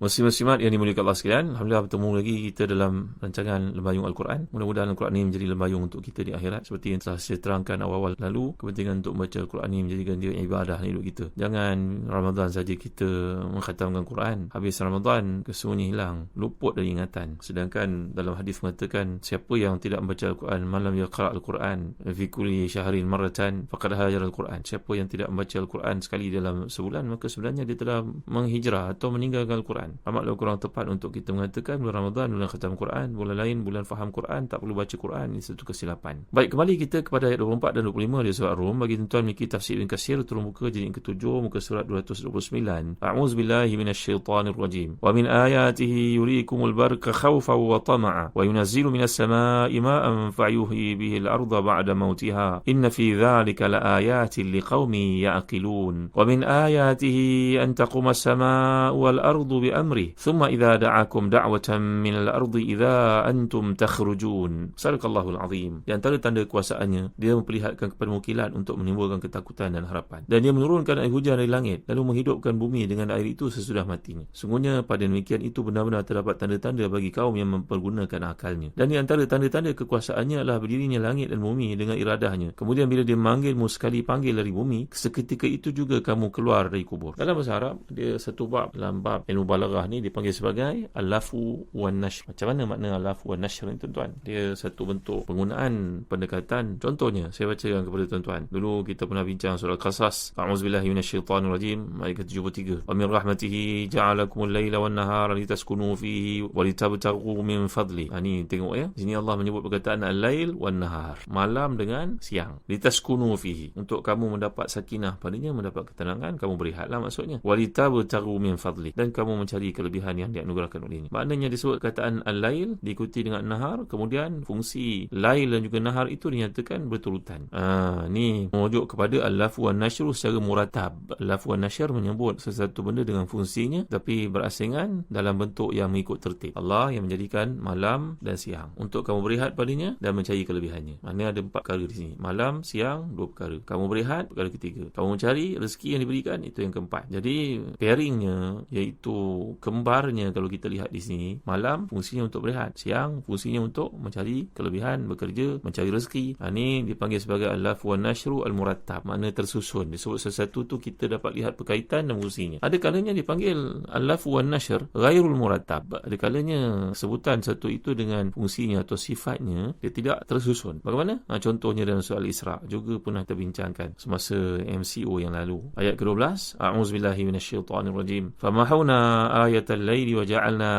Muslim-muslimat yang dimuliakan Allah sekalian Alhamdulillah bertemu lagi kita dalam rancangan Lembayung Al-Quran. Mudah-mudahan Al-Quran ini menjadi lembayung untuk kita di akhirat Seperti yang telah saya terangkan awal-awal lalu Kepentingan untuk membaca Al-Quran ini menjadikan dia ibadah hidup kita. Jangan Ramadan saja kita mengkhatamkan Quran Habis Ramadan kesemuanya hilang Luput dari ingatan. Sedangkan dalam hadis mengatakan Siapa yang tidak membaca Al-Quran Malam yaqra' Al-Quran Fi kulli syahrin maratan Faqad hajar Al-Quran. Siapa yang tidak membaca Al-Quran sekali dalam sebulan Maka sebenarnya dia telah menghijrah Atau meninggalkan Al-Quran Quran. Amatlah kurang tepat untuk kita mengatakan bulan Ramadan, bulan khatam Quran, bulan lain, bulan faham Quran, tak perlu baca Quran. Ini satu kesilapan. Baik, kembali kita kepada ayat 24 dan 25 di surah Rum. Bagi tuan-tuan memiliki tafsir Ibn Kasir, turun muka jadi yang ketujuh, muka surat 229. A'udzu billahi minasyaitanir rajim. Wa min ayatihi yurikumul barqa khawfa wa tama'a wa yunazzilu minas sama'i ma'an fayuhyi bihi al-ardha ba'da mautiha. Inna fi dhalika laayatin liqaumin ya'qilun. Wa min ayatihi an taquma as-sama'u wal ardu bi amri thumma idza da'akum da'watan min al-ardi idza antum takhrujun. Sadaqallahul azim. Di antara tanda kuasaannya dia memperlihatkan kepada mukilat untuk menimbulkan ketakutan dan harapan. Dan dia menurunkan air hujan dari langit lalu menghidupkan bumi dengan air itu sesudah matinya. Sungguhnya pada demikian itu benar-benar terdapat tanda-tanda bagi kaum yang mempergunakan akalnya. Dan di antara tanda-tanda kekuasaannya adalah berdirinya langit dan bumi dengan iradahnya. Kemudian bila dia memanggilmu sekali panggil dari bumi seketika itu juga kamu keluar dari kubur. Dalam bahasa Arab dia satu bab dalam bab ilmu balaghah balaghah ni dipanggil sebagai alafu wan nashr. Macam mana makna alafu wan nashr ni tuan-tuan? Dia satu bentuk penggunaan pendekatan. Contohnya, saya bacakan kepada tuan-tuan. Dulu kita pernah bincang surah Qasas. A'udzubillahi minasyaitonir rajim. Ayat 73. Wa min rahmatihi ja'alakumul laila wan nahara litaskunu fihi wa litabtaghu min fadli. Ha, ni tengok ya. Sini Allah menyebut perkataan al-lail wan nahar. Malam dengan siang. Litaskunu fihi. Untuk kamu mendapat sakinah padanya, mendapat ketenangan, kamu berehatlah maksudnya. Wa litabtaghu min fadli. Dan kamu mencari mencari kelebihan yang dianugerahkan olehnya. Maknanya disebut kataan al-lail diikuti dengan nahar, kemudian fungsi lail dan juga nahar itu dinyatakan berturutan. Ah, ni merujuk kepada al-lafu wan nashru secara muratab. Al-lafu wan nashr menyebut sesuatu benda dengan fungsinya tapi berasingan dalam bentuk yang mengikut tertib. Allah yang menjadikan malam dan siang untuk kamu berehat padanya dan mencari kelebihannya. Mana ada empat perkara di sini. Malam, siang, dua perkara. Kamu berehat, perkara ketiga. Kamu mencari rezeki yang diberikan, itu yang keempat. Jadi, pairingnya iaitu kembarnya kalau kita lihat di sini. Malam fungsinya untuk berehat. Siang fungsinya untuk mencari kelebihan bekerja mencari rezeki. Ha, ini dipanggil sebagai al-laf wa nashru al-murattab. Makna tersusun. Disebut sesuatu tu kita dapat lihat berkaitan dan fungsinya. Ada kalanya dipanggil al-laf wa nashr ghairul murattab. Ada kalanya sebutan satu itu dengan fungsinya atau sifatnya dia tidak tersusun. Bagaimana? Ha, contohnya dalam soal Isra. Juga pernah kita bincangkan semasa MCO yang lalu. Ayat ke-12 a'udzubillahi minasyaitonirrajim famahuna آية الليل وجعلنا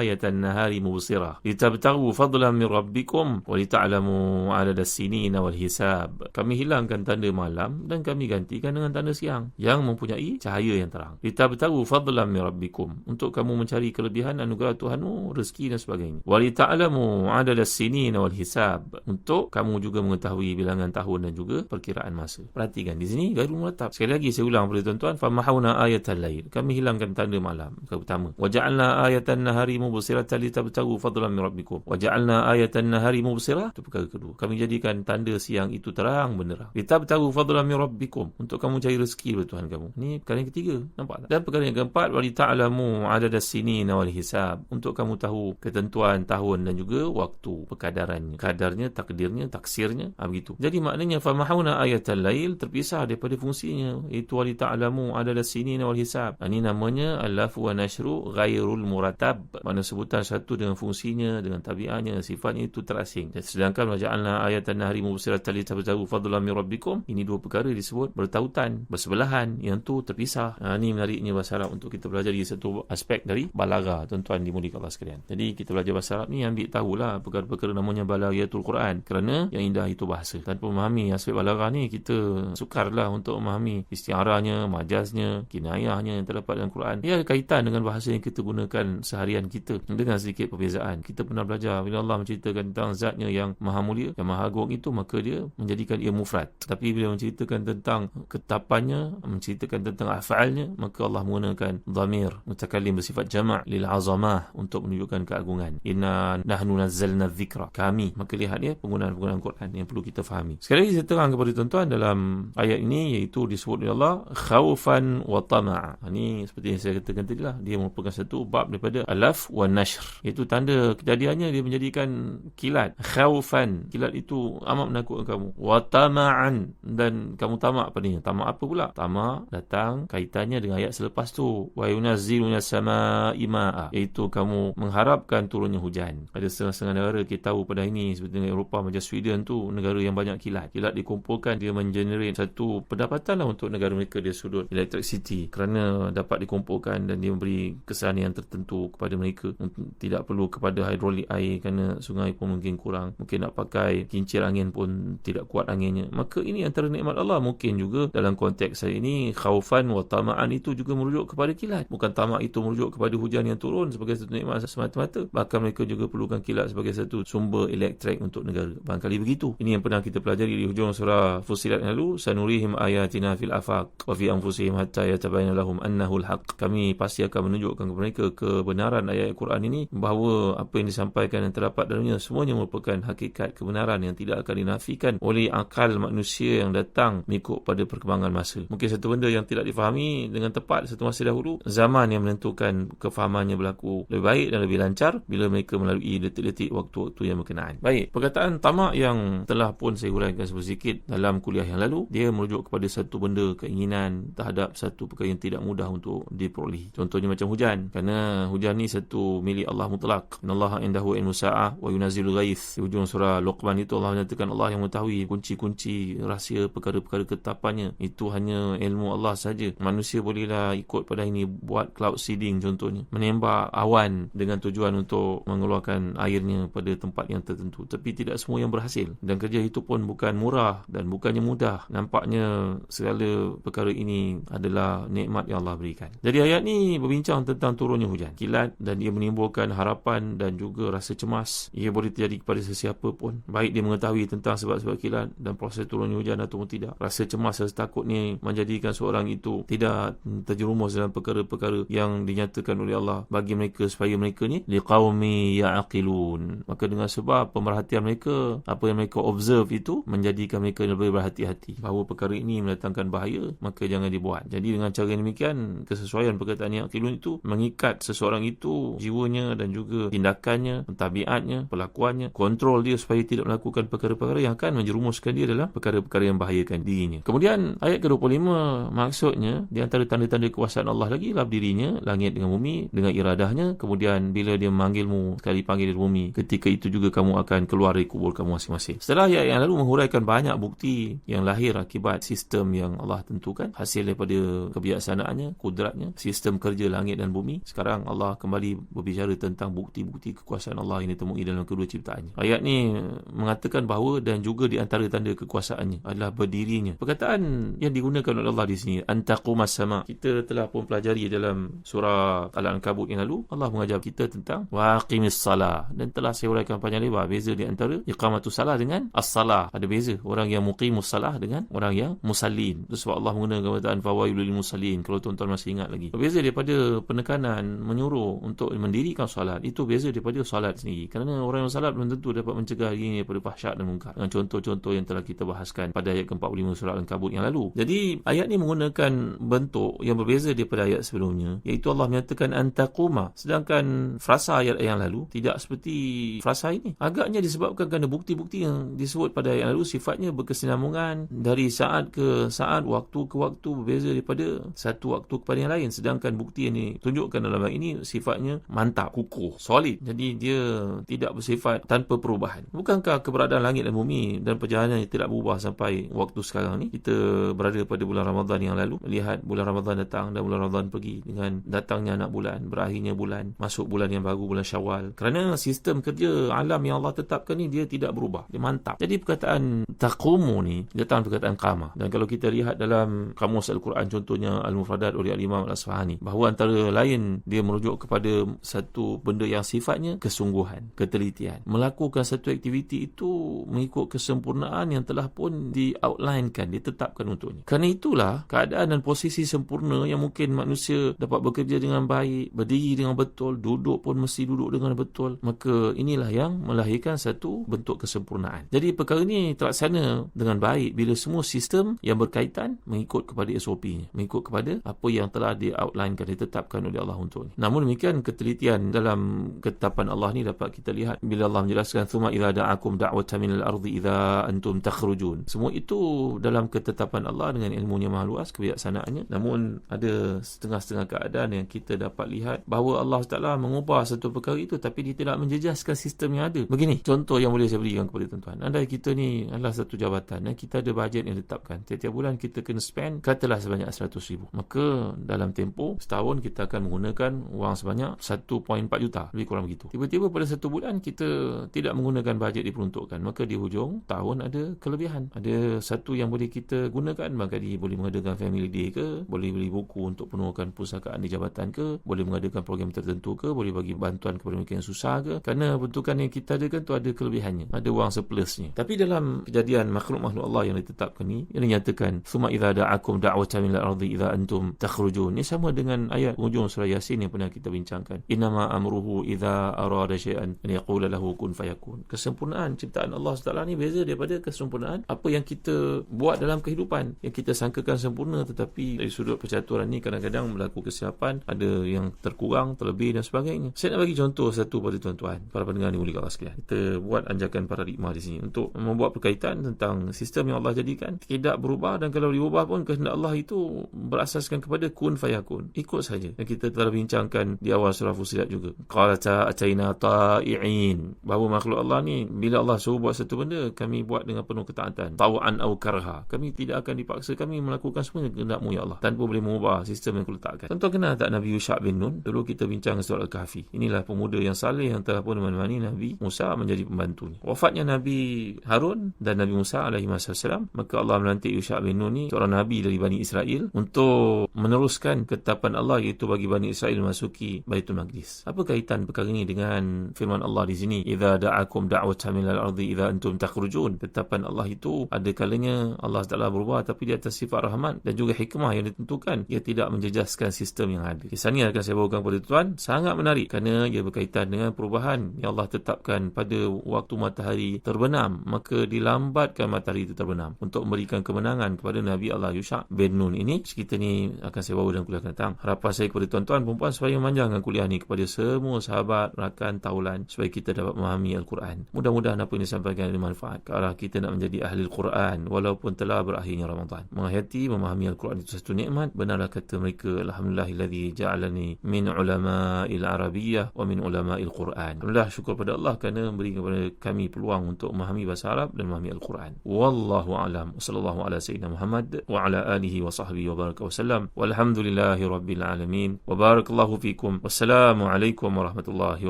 آية النهار مبصرة لتبتغوا فضلا من ربكم ولتعلموا عدد السنين والحساب kami hilangkan tanda malam dan kami gantikan dengan tanda siang yang mempunyai cahaya yang terang litabtagu fadlan min rabbikum untuk kamu mencari kelebihan anugerah Tuhanmu rezeki dan sebagainya walita'lamu adada sinin wal hisab untuk kamu juga mengetahui bilangan tahun dan juga perkiraan masa perhatikan di sini gairul murattab sekali lagi saya ulang kepada tuan-tuan famahuna ayatal lail kami hilangkan tanda malam perkara pertama. Waja'alna ayatan nahari mubsiratan litabtagu fadlan min rabbikum. Waja'alna ayatan nahari mubsirah itu perkara kedua. Kami jadikan tanda siang itu terang benderang. Litabtagu fadlan min rabbikum untuk kamu cari rezeki dari Tuhan kamu. Ini perkara yang ketiga nampak tak? Dan perkara yang keempat wali ta'lamu adadas sinina wal hisab untuk kamu tahu ketentuan tahun dan juga waktu perkadarannya. Kadarnya takdirnya taksirnya ha, begitu. Jadi maknanya famahuna ayatal lail terpisah daripada fungsinya itu wali ta'lamu adadas sinina wal hisab. Ha, ini namanya al-lafu wa nashru ghairul muratab. Mana sebutan satu dengan fungsinya, dengan tabiatnya, sifatnya itu terasing. Sedangkan waja'alna ayatan nahri mubsiratan li tabtagu fadlan min rabbikum. Ini dua perkara disebut bertautan, bersebelahan, yang tu terpisah. Ha, ini menariknya bahasa Arab untuk kita belajar di satu aspek dari balaga, tuan-tuan dimuliakan Allah sekalian. Jadi kita belajar bahasa Arab ni ambil tahulah perkara-perkara namanya balaghatul Quran. Kerana yang indah itu bahasa. Tanpa memahami aspek balaga ni kita sukarlah untuk memahami istiarahnya, majaznya, kinayahnya yang terdapat dalam Quran. Ia ada kaitan dengan bahasa yang kita gunakan seharian kita dengan sedikit perbezaan. Kita pernah belajar bila Allah menceritakan tentang zatnya yang maha mulia, yang maha agung itu maka dia menjadikan ia mufrad. Tapi bila menceritakan tentang ketapannya, menceritakan tentang af'alnya, maka Allah menggunakan dhamir mutakallim bersifat jama' lil azamah untuk menunjukkan keagungan. Inna nahnu nazzalna dzikra. Kami. Maka lihat dia penggunaan-penggunaan Quran yang perlu kita fahami. Sekali lagi saya terang kepada tuan-tuan dalam ayat ini iaitu disebut oleh Allah khaufan wa tama'a. Ini seperti yang saya katakan tadi lah. Dia merupakan satu bab daripada alaf wa nashr. Itu tanda kejadiannya dia menjadikan kilat. Khaufan. Kilat itu amat menakutkan kamu. Wa tama'an. Dan kamu tamak ni? Tamak apa pula? Tamak datang kaitannya dengan ayat selepas tu. Wa yunazzilu sama'i ma'a. Iaitu kamu mengharapkan turunnya hujan. Ada setengah-setengah negara kita tahu pada ini seperti Eropah macam Sweden tu negara yang banyak kilat. Kilat dikumpulkan dia mengenerate satu pendapatan lah untuk negara mereka dia sudut electricity kerana dapat dikumpulkan dan dia memberi kesan yang tertentu kepada mereka. Tidak perlu kepada hidrolik air kerana sungai pun mungkin kurang. Mungkin nak pakai kincir angin pun tidak kuat anginnya. Maka ini antara nikmat Allah. Mungkin juga dalam konteks saya ini khaufan wa tama'an itu juga merujuk kepada kilat. Bukan tamak itu merujuk kepada hujan yang turun sebagai satu nikmat semata-mata. Bahkan mereka juga perlukan kilat sebagai satu sumber elektrik untuk negara. Barangkali begitu. Ini yang pernah kita pelajari di hujung surah Fusilat lalu. Sanurihim ayatina fil afaq wa fi anfusihim hatta yatabayyana lahum annahu alhaq. Kami pasti akan menunjukkan kepada mereka kebenaran ayat Al-Quran ini bahawa apa yang disampaikan yang terdapat dalamnya semuanya merupakan hakikat kebenaran yang tidak akan dinafikan oleh akal manusia yang datang mengikut pada perkembangan masa. Mungkin satu benda yang tidak difahami dengan tepat satu masa dahulu zaman yang menentukan kefahamannya berlaku lebih baik dan lebih lancar bila mereka melalui detik-detik waktu-waktu yang berkenaan. Baik perkataan tamak yang telah pun saya huraikan sedikit dalam kuliah yang lalu dia merujuk kepada satu benda keinginan terhadap satu perkara yang tidak mudah untuk diperolehi contohnya macam hujan. Kerana hujan ni satu milik Allah mutlak. Innallaha indahu ilmu sa'ah wa yunazzilu ghaith. Di hujung surah Luqman itu Allah menyatakan Allah yang mengetahui kunci-kunci rahsia perkara-perkara ketapannya. Itu hanya ilmu Allah saja. Manusia bolehlah ikut pada ini buat cloud seeding contohnya. Menembak awan dengan tujuan untuk mengeluarkan airnya pada tempat yang tertentu. Tapi tidak semua yang berhasil. Dan kerja itu pun bukan murah dan bukannya mudah. Nampaknya segala perkara ini adalah nikmat yang Allah berikan. Jadi ayat ni berbincang tentang turunnya hujan. Kilat dan dia menimbulkan harapan dan juga rasa cemas. Ia boleh terjadi kepada sesiapa pun. Baik dia mengetahui tentang sebab-sebab kilat dan proses turunnya hujan ataupun tidak. Rasa cemas rasa takut ni menjadikan seorang itu tidak terjerumus dalam perkara-perkara yang dinyatakan oleh Allah bagi mereka supaya mereka ni liqaumi ya'qilun. Maka dengan sebab pemerhatian mereka apa yang mereka observe itu menjadikan mereka lebih berhati-hati. Bahawa perkara ini mendatangkan bahaya maka jangan dibuat. Jadi dengan cara demikian kesesuaian perkataan ya'qilun itu mengikat seseorang itu jiwanya dan juga tindakannya tabiatnya pelakuannya kontrol dia supaya tidak melakukan perkara-perkara yang akan menjerumuskan dia dalam perkara-perkara yang bahayakan dirinya. Kemudian ayat ke-25 maksudnya di antara tanda-tanda kekuasaan Allah lagi lah dirinya langit dengan bumi dengan iradahnya. Kemudian bila dia memanggilmu sekali panggil dari bumi ketika itu juga kamu akan keluar dari kubur kamu masing-masing. Setelah ayat yang lalu menghuraikan banyak bukti yang lahir akibat sistem yang Allah tentukan hasil daripada kebijaksanaannya kudratnya sistem kerja langit dan bumi sekarang Allah kembali berbicara tentang bukti-bukti kekuasaan Allah yang ditemui dalam kedua ciptaannya. Ayat ni mengatakan bahawa dan juga di antara tanda kekuasaannya adalah berdirinya. Perkataan yang digunakan oleh Allah di sini antaqumas sama. Kita telah pun pelajari dalam surah Al-Ankabut yang lalu Allah mengajar kita tentang waqimis salah dan telah saya uraikan panjang lebar beza di antara iqamatus salah dengan as-salah. Ada beza orang yang muqimus salah dengan orang yang musallin itu sebab Allah menggunakan perkataan fawailul musallin kalau tuan-tuan masih ingat lagi. Berbeza daripada penekanan menyuruh untuk mendirikan solat itu beza daripada solat sendiri. Kerana orang yang salat belum tentu dapat mencegah dirinya daripada fahsyat dan mungkar. Dengan contoh-contoh yang telah kita bahaskan pada ayat ke-45 surah Al-Kabut yang lalu. Jadi ayat ni menggunakan bentuk yang berbeza daripada ayat sebelumnya iaitu Allah menyatakan antaquma sedangkan frasa ayat yang lalu tidak seperti frasa ini. Agaknya disebabkan kerana bukti-bukti yang disebut pada ayat yang lalu sifatnya berkesinambungan dari saat ke saat waktu ke waktu berbeza daripada satu waktu kepada yang lain. Sedangkan bukti yang ditunjukkan dalam ayat ini sifatnya mantap, kukuh, solid. Jadi dia tidak bersifat tanpa perubahan. Bukankah keberadaan langit dan bumi dan perjalanan yang tidak berubah sampai waktu sekarang ni? Kita berada pada bulan Ramadan yang lalu, melihat bulan Ramadan datang dan bulan Ramadan pergi dengan datangnya anak bulan, berakhirnya bulan, masuk bulan yang baru, bulan Syawal. Kerana sistem kerja alam yang Allah tetapkan ni dia tidak berubah. Dia mantap. Jadi perkataan taqumu ni datang perkataan qama. Dan kalau kita lihat dalam kamus Al-Quran contohnya Al-Mufradat oleh Al-Imam Al-Asfahani bahawa antara lain dia merujuk kepada satu benda yang sifatnya kesungguhan, ketelitian. Melakukan satu aktiviti itu mengikut kesempurnaan yang telah pun di-outlinekan, ditetapkan untuknya. Kerana itulah keadaan dan posisi sempurna yang mungkin manusia dapat bekerja dengan baik, berdiri dengan betul, duduk pun mesti duduk dengan betul. Maka inilah yang melahirkan satu bentuk kesempurnaan. Jadi perkara ini terlaksana dengan baik bila semua sistem yang berkaitan mengikut kepada SOP-nya, mengikut kepada apa yang telah di-outlinekan, ditetapkan oleh Allah untuk ini. Namun demikian ketelitian dalam ketetapan Allah ni dapat kita lihat bila Allah menjelaskan thumma idza da'akum da'watan minal ardi idza antum takhrujun. Semua itu dalam ketetapan Allah dengan ilmunya maha luas kebijaksanaannya. Namun ada setengah-setengah keadaan yang kita dapat lihat bahawa Allah Taala mengubah satu perkara itu tapi dia tidak menjejaskan sistem yang ada. Begini, contoh yang boleh saya berikan kepada tuan-tuan. Andai kita ni adalah satu jabatan dan kita ada bajet yang ditetapkan. Setiap bulan kita kena spend katalah sebanyak 100 ribu. Maka dalam tempoh setahun kita akan menggunakan wang sebanyak 1.4 juta. Lebih kurang begitu. Tiba-tiba pada satu bulan kita tidak menggunakan bajet diperuntukkan. Maka di hujung tahun ada kelebihan. Ada satu yang boleh kita gunakan. Maka dia boleh mengadakan family day ke. Boleh beli buku untuk penuhkan pusakaan di jabatan ke. Boleh mengadakan program tertentu ke. Boleh bagi bantuan kepada mereka yang susah ke. Kerana bentukan yang kita ada kan tu ada kelebihannya. Ada wang surplusnya. Tapi dalam kejadian makhluk-makhluk Allah yang ditetapkan ni. Yang dinyatakan. Suma idha da'akum da'wata min al-ardi idha antum takhrujun. Ini sama dengan ayat hujung surah Yasin yang pernah kita bincangkan. Inama amruhu idha arada syai'an an yaqula lahu kun fayakun. Kesempurnaan ciptaan Allah SWT ni beza daripada kesempurnaan apa yang kita buat dalam kehidupan. Yang kita sangkakan sempurna tetapi dari sudut percaturan ni kadang-kadang berlaku kesilapan, ada yang terkurang, terlebih dan sebagainya. Saya nak bagi contoh satu pada tuan-tuan, para pendengar ni boleh Allah sekalian. Kita buat anjakan paradigma di sini untuk membuat berkaitan tentang sistem yang Allah jadikan tidak berubah dan kalau diubah pun kehendak Allah itu berasaskan kepada kun fayakun. Ikut saja. Dan kita telah bincangkan di awal surah Fusilat juga. Qalata ataina ta'i'in. Bahawa makhluk Allah ni bila Allah suruh buat satu benda, kami buat dengan penuh ketaatan. Tawa'an au karha. Kami tidak akan dipaksa kami melakukan semua kehendakmu ya Allah tanpa boleh mengubah sistem yang kau letakkan. Contoh kenal tak Nabi Yusha bin Nun? Dulu kita bincang surah Al-Kahfi. Inilah pemuda yang saleh yang telah pun menemani Nabi Musa menjadi pembantunya. Wafatnya Nabi Harun dan Nabi Musa alaihi wasallam, maka Allah melantik Yusha bin Nun ni seorang nabi dari Bani Israel untuk meneruskan ketetapan Allah iaitu bagi Bani Israel masuki Baitul Maqdis. Apa kaitan perkara ini dengan firman Allah di sini? Idza da'akum da'watan minal ardi idza antum takhrujun. Ketetapan Allah itu ada kalanya Allah Taala berubah tapi di atas sifat rahmat dan juga hikmah yang ditentukan. Ia tidak menjejaskan sistem yang ada. Kisah ini akan saya bawakan kepada tuan sangat menarik kerana ia berkaitan dengan perubahan yang Allah tetapkan pada waktu matahari terbenam maka dilambatkan matahari itu terbenam untuk memberikan kemenangan kepada Nabi Allah Yusha bin Nun ini. Cerita ni akan saya bawa dalam kuliah akan datang. Harapan saya kepada tuan-tuan perempuan supaya memanjangkan kuliah ni kepada semua sahabat, rakan, taulan supaya kita dapat memahami Al-Quran. Mudah-mudahan apa yang disampaikan ada manfaat ke arah kita nak menjadi ahli Al-Quran walaupun telah berakhirnya Ramadan. Menghayati memahami Al-Quran itu satu nikmat. Benarlah kata mereka Alhamdulillahilladzi ja'alani min ulama'il Arabiyyah wa min ulama'il Quran. Alhamdulillah syukur pada Allah kerana beri kepada kami peluang untuk memahami bahasa Arab dan memahami Al-Quran. Wallahu a'lam. Sallallahu ala sayyidina Muhammad wa ala alihi wa sahbihi wa baraka wa sallam. Walhamdulillahi rabbil العالمين. وبارك الله فيكم. والسلام عليكم ورحمة الله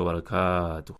وبركاته.